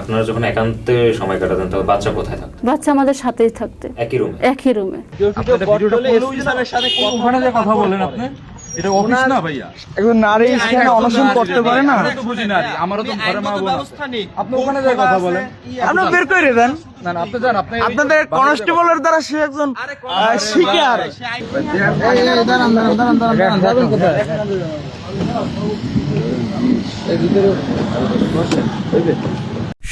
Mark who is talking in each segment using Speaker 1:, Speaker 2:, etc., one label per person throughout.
Speaker 1: আপনারা যখন একান্তে সময় কাটাতেন তখন বাচ্চা কোথায় থাকতো?
Speaker 2: বাচ্চা আমাদের সাথেই থাকতে।
Speaker 1: একই রুমে?
Speaker 2: একই রুমে।
Speaker 3: কথা বলেন আপনি। এটা অফিস না ভাইয়া?
Speaker 4: একজন নারী এখানে অনশন করতে পারে না।
Speaker 3: তো বুঝি না আমারও তো ঘরে মা বোন আপনি ওখানে যে কথা বলেন।
Speaker 4: আপনি বের করে দেন।
Speaker 3: না না আপনি যান আপনি
Speaker 4: আপনাদের কনস্টেবলের দ্বারা সে একজন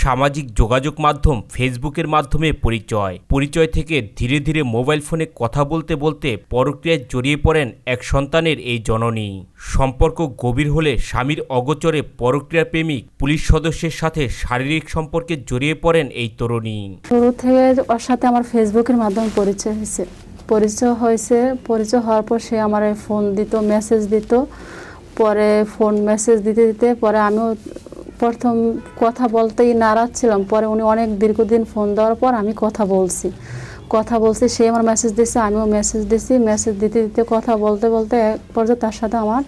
Speaker 5: সামাজিক যোগাযোগ মাধ্যম ফেসবুকের মাধ্যমে পরিচয়। পরিচয় থেকে ধীরে ধীরে মোবাইল ফোনে কথা বলতে বলতে পরক্রিয়ায় জড়িয়ে পড়েন এক সন্তানের এই জননী। সম্পর্ক গভীর হলে স্বামীর অগোচরে পরক্রিয়া প্রেমিক পুলিশ সদস্যের সাথে শারীরিক সম্পর্কে জড়িয়ে পড়েন এই তরুণী।
Speaker 2: শুরু থেকে ওর সাথে আমার ফেসবুকের মাধ্যমে পরিচয় হয়েছে। পরিচয় হয়েছে, পরিচয় হওয়ার পর সে আমার ফোন দিত মেসেজ দিত। পরে ফোন মেসেজ দিতে দিতে পরে আমিও প্রথম কথা বলতেই নারাজ ছিলাম। পরে উনি অনেক দীর্ঘদিন ফোন দেওয়ার পর আমি কথা বলছি। কথা বলছি, সে আমার মেসেজ দিচ্ছে আমিও মেসেজ দিছি। মেসেজ দিতে দিতে কথা বলতে বলতে এক পর্যায়ে তার সাথে আমার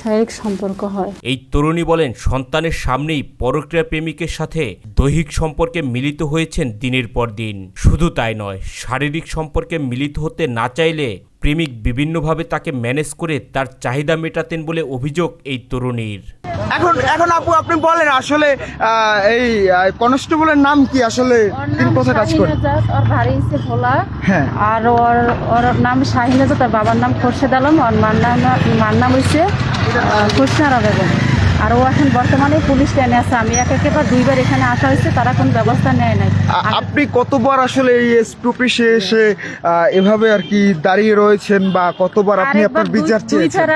Speaker 2: শারীরিক সম্পর্ক হয়।
Speaker 5: এই তরুণী বলেন, সন্তানের সামনেই পরক্রিয়া প্রেমিকের সাথে দৈহিক সম্পর্কে মিলিত হয়েছেন দিনের পর দিন। শুধু তাই নয়, শারীরিক সম্পর্কে মিলিত হতে না চাইলে প্রেমিক বিভিন্নভাবে তাকে ম্যানেজ করে তার চাহিদা মেটাতেন বলে অভিযোগ এই তরুণীর।
Speaker 4: এখন এখন আপু আপনি বলেন আসলে আহ, এই কনস্টেবলের নাম কি? আসলে তিনি কোথায় কাজ করেন?
Speaker 2: ওর বাড়ি হচ্ছে ভোলা।
Speaker 4: হ্যাঁ।
Speaker 2: আর ওর ওর নাম শাহিনাজা তার বাবার নাম খোরশেদ আলম আর মার নাম মার নাম হচ্ছে বেগম। আর ও এখন বর্তমানে পুলিশ লাইনে আছে। আমি এক একেবার দুইবার এখানে আসা হয়েছে তারা কোনো ব্যবস্থা নেয় নাই।
Speaker 4: আপনি কতবার আসলে এই এসপিসে এসে আহ, এভাবে আর কি দাঁড়িয়ে রয়েছেন বা কতবার আপনি আপনার বিচার চেয়েছেন?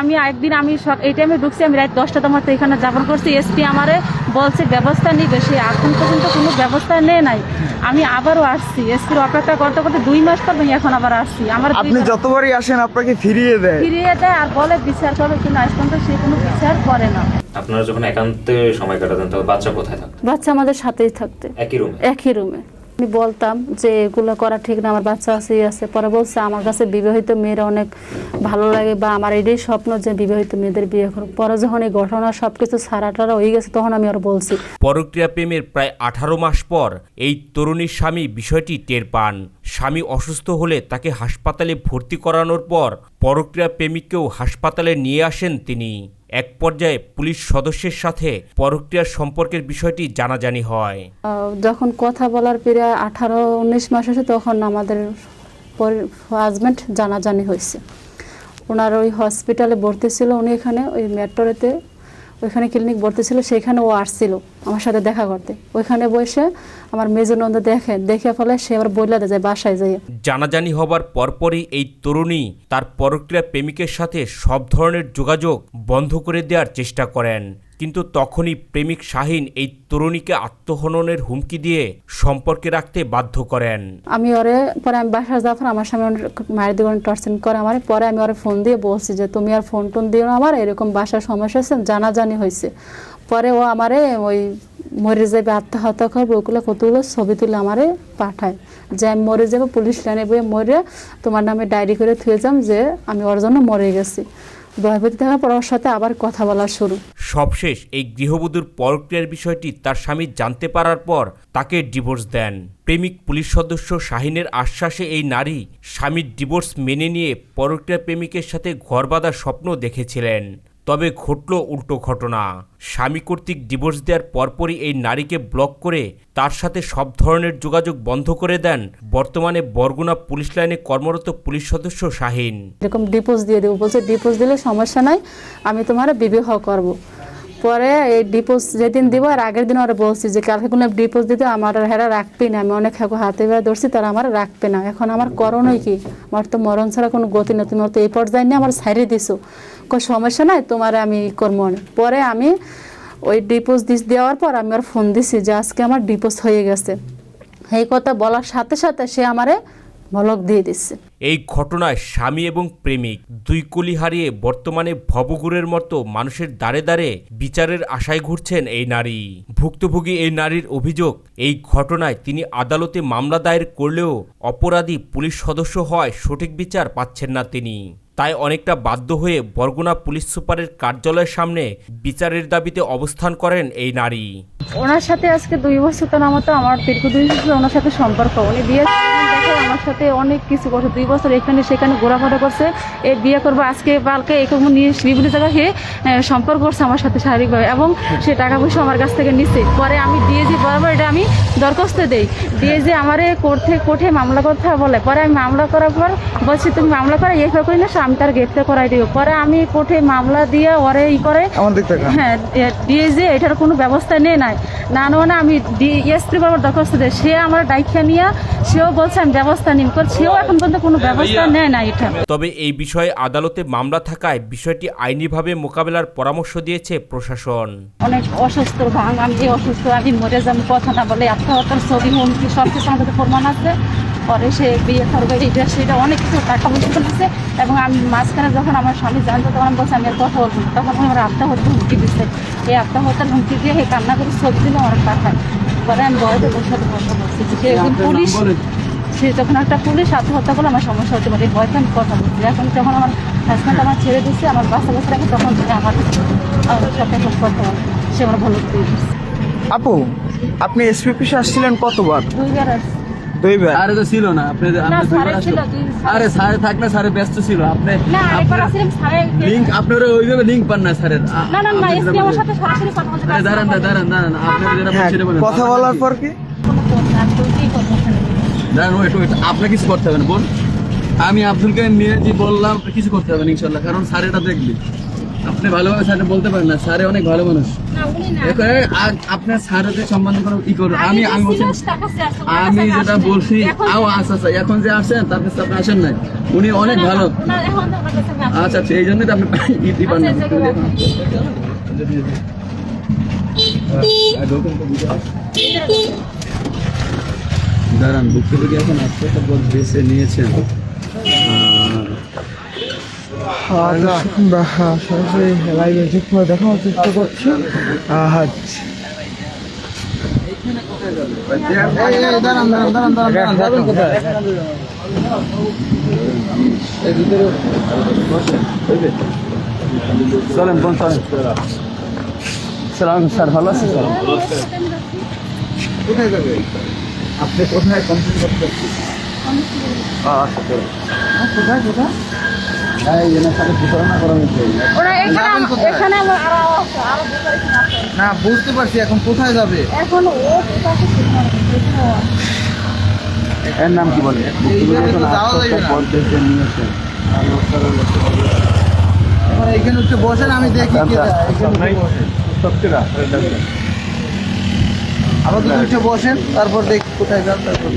Speaker 2: আমি একদিন আমি এই টাইমে ঢুকছি আমি রাত দশটা তোমার তো এখানে যাপন করছি। এসপি আমারে বলছে ব্যবস্থা নিবে। সে এখন পর্যন্ত কোনো ব্যবস্থা নেয় নাই। আমি আবারও আসছি। এসপির অপেক্ষা করতে করতে দুই মাস পর আমি এখন আবার আসছি। আমার
Speaker 4: আপনি যতবারই আসেন আপনাকে ফিরিয়ে দেয়।
Speaker 2: ফিরিয়ে দেয় আর বলে বিচার করবে কিন্তু আজ পর্যন্ত সে কোনো বিচার করে না।
Speaker 1: আপনারা যখন একান্তে সময় কাটাতেন তখন বাচ্চা কোথায় থাকতো?
Speaker 2: বাচ্চা আমাদের সাথেই থাকতে।
Speaker 1: একই রুমে?
Speaker 2: একই রুমে। আমি বলতাম যে এগুলো করা ঠিক না, আমার বাচ্চা আছে আছে। পরে বলছে, আমার কাছে বিবাহিত মেয়েরা অনেক ভালো লাগে বা আমার এটাই স্বপ্ন যে বিবাহিত মেয়েদের বিয়ে করুক। পরে যখন এই ঘটনা সব কিছু সারাটারা হয়ে গেছে, তখন আমি আর বলছি।
Speaker 5: পরক্রিয়া প্রেমের প্রায় আঠারো মাস পর এই তরুণীর স্বামী বিষয়টি টের পান। স্বামী অসুস্থ হলে তাকে হাসপাতালে ভর্তি করানোর পর পরক্রিয়া প্রেমিককেও হাসপাতালে নিয়ে আসেন তিনি। এক পর্যায়ে পুলিশ সদস্যের সাথে পরক্রিয়ার সম্পর্কের বিষয়টি জানাজানি হয়।
Speaker 2: যখন কথা বলার পেরে আঠারো, উনিশ মাস আসে তখন আমাদের হাজব্যান্ড জানাজানি হয়েছে। ওনার ওই হসপিটালে ভর্তি ছিল, উনি এখানে ওই মেট্রোতে ওইখানে ক্লিনিক ভর্তি ছিল, সেখানে ও আসছিল আমার সাথে দেখা করতে। ওইখানে বসে আমার মেজনন্দ দেখে দেখে ফলে সে আবার বইলা যায়, বাসায় যায়
Speaker 5: জানাজানি হবার পরপরই এই তরুণী তার পরক্রিয়া প্রেমিকের সাথে সব ধরনের যোগাযোগ বন্ধ করে দেওয়ার চেষ্টা করেন। কিন্তু তখনই প্রেমিক শাহিন এই তরুণীকে আত্মহননের হুমকি দিয়ে সম্পর্কে রাখতে বাধ্য করেন।
Speaker 2: আমি ওরে, পরে আমি বাসায় যাওয়ার আমার সামনে মায়ের দিকে টর্চেন করে আমার। পরে আমি ওরে ফোন দিয়ে বলছি যে, তুমি আর ফোন টোন দিও আমার, এরকম বাসার সমস্যা হয়েছে, জানাজানি হয়েছে। পরে ও আমারে ওই মরে যাবে, আত্মহত্যা করবে, ওগুলো কতগুলো ছবি তুলে আমারে পাঠায়। যে আমি মরে যাব, পুলিশ লাইনে বয়ে মরে তোমার নামে ডায়েরি করে থুয়ে যাম যে, আমি ওর জন্য মরে গেছি। ভয়ভীতি থাকার পর ওর সাথে আবার কথা বলা শুরু।
Speaker 5: সবশেষ এই গৃহবধূর পরক্রিয়ার বিষয়টি তার স্বামী জানতে পারার পর তাকে ডিভোর্স দেন। প্রেমিক পুলিশ সদস্য শাহিনের আশ্বাসে এই নারী স্বামীর ডিভোর্স মেনে নিয়ে পরক্রিয়া প্রেমিকের সাথে ঘর বাঁধার স্বপ্ন দেখেছিলেন। তবে ঘটল উল্টো ঘটনা স্বামী কর্তৃক ডিভোর্স দেওয়ার পরপরই এই নারীকে ব্লক করে তার সাথে সব ধরনের যোগাযোগ বন্ধ করে দেন বর্তমানে বরগুনা পুলিশ লাইনে কর্মরত পুলিশ সদস্য শাহিন
Speaker 2: এরকম ডিভোর্স দিয়ে দেবো, বলছে ডিভোর্স দিলে সমস্যা নাই, আমি তোমার বিবাহ করব। পরে এই ডিপোজ যেদিন দিব আর আগের দিন ওরা বলছি যে, কালকে কোনো ডিপোজ দিতে আমার আর হেরা রাখবি না। আমি অনেক হাকু হাতে বেড়া ধরছি, তারা আমার রাখবে না। এখন আমার করণই কি? আমার তো মরণ ছাড়া কোনো গতি নেই। তুমি তো এই পর্যায়ে নিয়ে আমার সাইডে দিছো। কোনো সমস্যা নাই, তোমার আমি করব না। পরে আমি ওই ডিপোজ দিস দেওয়ার পর আমি ওর ফোন দিছি যে, আজকে আমার ডিপোজ হয়ে গেছে। এই কথা বলার সাথে সাথে সে আমারে মলক দিয়ে দিচ্ছে।
Speaker 5: এই ঘটনায় স্বামী এবং প্রেমিক দুই কলি হারিয়ে বর্তমানে ভবঘুরের মতো মানুষের দ্বারে দ্বারে বিচারের আশায় ঘুরছেন এই নারী। ভুক্তভোগী এই নারীর অভিযোগ এই ঘটনায় তিনি আদালতে মামলা দায়ের করলেও অপরাধী পুলিশ সদস্য হওয়ায় সঠিক বিচার পাচ্ছেন না তিনি। তাই অনেকটা বাধ্য হয়ে বরগুনা পুলিশ সুপারের কার্যালয়ের সামনে বিচারের দাবিতে অবস্থান করেন এই নারী।
Speaker 6: ওনার সাথে আজকে দুই বছর তো মতো আমার দীর্ঘ দুই বছর ওনার সাথে সম্পর্ক। উনি বিয়ে আমার সাথে অনেক কিছু করছে। দুই বছর এখানে সেখানে ঘোরাফেরা করছে। এ বিয়ে করব আজকে কালকে এরকম নিয়ে বিভিন্ন জায়গায় সে সম্পর্ক করছে আমার সাথে শারীরিকভাবে এবং সে টাকা পয়সা আমার কাছ থেকে নিচ্ছে। পরে আমি দিয়ে যে বরাবর এটা আমি দরখাস্ত দেই। দিয়ে যে আমার কোর্টে কোর্টে মামলা করতে বলে। পরে আমি মামলা করার পর বলছি তুমি মামলা করে ইয়ে করি না আমি তার গ্রেপ্তার করাই দিব। পরে আমি কোর্টে মামলা দিয়ে ওরে ই করে হ্যাঁ দিয়ে যে এটার কোনো ব্যবস্থা নেই নাই। না না আমি ডিএসপি বাবার দরখাস্ত দিই। সে আমার দায়িত্ব নিয়ে সেও বলছে আমি ব্যবস্থা কারণ সেও এখন পর্যন্ত কোনো ব্যবস্থা নেয় না এটা।
Speaker 5: তবে এই বিষয়ে আদালতে মামলা থাকায় বিষয়টি আইনিভাবে মোকাবেলার পরামর্শ দিয়েছে প্রশাসন।
Speaker 6: অনেক অসুস্থ ভাঙ আমি যে অসুস্থ আমি মরে যাব কথা না বলে আত্মহত্যার ছবি হুমকি সব কিছু আমাদের প্রমাণ আছে। পরে সে বিয়ে করবে এটা সেটা অনেক কিছু টাকা পয়সা করেছে এবং আমি মাঝখানে যখন আমার স্বামী জানতো তখন আমি বলছি আমি আর কথা বলব। তখন আমার আত্মহত্যা হুমকি দিচ্ছে এই আত্মহত্যার হুমকি দিয়ে এই কান্না করে ছবি দিলে আমার টাকায় পরে আমি বয়সে বসে কথা বলছি যে একজন পুলিশ সে যখন একটা পুলিশ আত্মহত্যা করলে আমার সমস্যা হতে পারে এই ভয়তে আমি কথা বলছি। এখন যখন আমার হাজব্যান্ড আমার ছেড়ে দিচ্ছে আমার বাচ্চা রাখে তখন সে আমার আমার সাথে কথা সে আমার ভালো
Speaker 4: আপু আপনি এসপি অফিসে আসছিলেন কতবার?
Speaker 6: দুইবার আসছে।
Speaker 4: দুইবার?
Speaker 3: আরে তো ছিল না আপনি আরে স্যার থাক না স্যারে ব্যস্ত ছিল। আপনি আপনার ওইভাবে পান না স্যারের।
Speaker 6: না না না এসপি আমার সাথে সরাসরি কথা বলতে
Speaker 3: দাঁড়ান দাঁড়ান দাঁড়ান আপনার যেটা
Speaker 4: হ্যাঁ কথা বলার পর কি
Speaker 6: কোনো ফোন না, আমি তো কি করব ওখানে?
Speaker 3: দাঁড়ান ওয়েট ওয়েট আপনি কিছু করতে হবে না বল আমি আব্দুলকে নিয়ে যে বললাম কিছু করতে হবে না ইনশাল্লাহ কারণ স্যার এটা দেখলি আপনি ভালোভাবে স্যারে বলতে পারেন না স্যারে অনেক ভালো মানুষ
Speaker 6: না, উনি না।
Speaker 3: এখন আ- আপনার স্যারের সম্বন্ধে কোনো ই করুন আমি আমি বলছি আমি যেটা বলছি
Speaker 6: এখন
Speaker 3: আও আচ্ছা আচ্ছা এখন যে আসেন তার কাছে আপনি আসেন নাই উনি অনেক ভালো আচ্ছা আচ্ছা এই জন্যই তো আপনি ইতি পান না
Speaker 6: আচ্ছা,
Speaker 3: দাঁড়ান ভুক্তভোগী এখন আত্মহত্যা বোধ বেছে নিয়েছেন।
Speaker 4: সরাসরি লাইভে দেখানোর চেষ্টা করছি। আচ্ছা।
Speaker 3: চলেন বোন চলেন। সালাম স্যার ভালো আছেন? স্যার
Speaker 4: কোথায় যাবে? আপনি কোথায় কমপ্লেন করতে
Speaker 3: আচ্ছা
Speaker 4: কোথায় কোথায়?
Speaker 3: হ্যাঁ করা হয়েছে।
Speaker 4: না বুঝতে পারছি এখন কোথায় যাবে?
Speaker 6: এখন।
Speaker 3: এর নাম কি বলে।
Speaker 4: এখন একটু বসেন আমি দেখি কে উঠে বসেন তারপর দেখি কোথায় যান তারপর